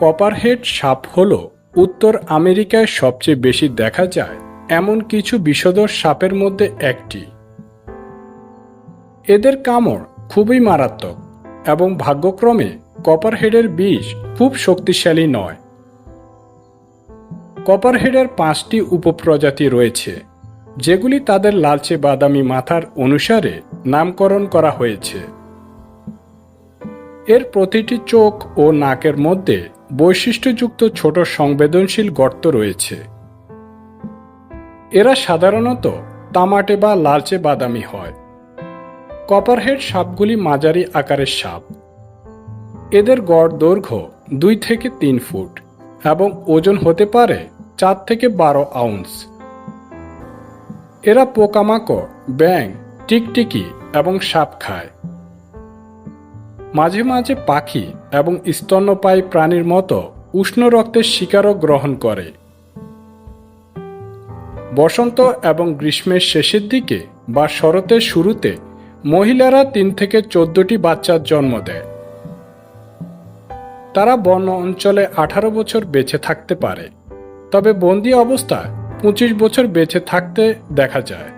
Copperhead সাপ হল উত্তর আমেরিকায় সবচেয়ে বেশি দেখা যায়, এমন কিছু বিষধর সাপের মধ্যে একটি। এদের কামড় খুবই মারাত্মক এবং ভাগ্যক্রমে কপারহেডের বিষ খুব শক্তিশালী নয়। কপারহেডের পাঁচটি উপপ্রজাতি রয়েছে, যেগুলি তাদের লালচে বাদামি মাথার অনুসারে নামকরণ করা হয়েছে। এর প্রতিটি চোখ ও নাকের মধ্যে বৈশিষ্ট্যযুক্ত ছোট সংবেদনশীল গর্ত রয়েছে। এরা সাধারণত তামাটে বা লালচে বাদামি হয়। কপারহেড সাপগুলি মাঝারি আকারের সাপ। এদের গড় দৈর্ঘ্য দুই থেকে তিন ফুট এবং ওজন হতে পারে চার থেকে বারো আউন্স। এরা পোকামাকড় ব্যাং টিকটিকি এবং সাপ খায়। মাঝে মাঝে পাখি এবং স্তন্যপায়ী প্রাণীর মতো উষ্ণ রক্তের শিকারও গ্রহণ করে। বসন্ত এবং গ্রীষ্মের শেষের দিকে বা শরতের শুরুতে মহিলারা তিন থেকে চোদ্দটি বাচ্চার জন্ম দেয়। তারা বন অঞ্চলে আঠারো বছর বেঁচে থাকতে পারে, তবে বন্দি অবস্থায় পঁচিশ বছর বেঁচে থাকতে দেখা যায়।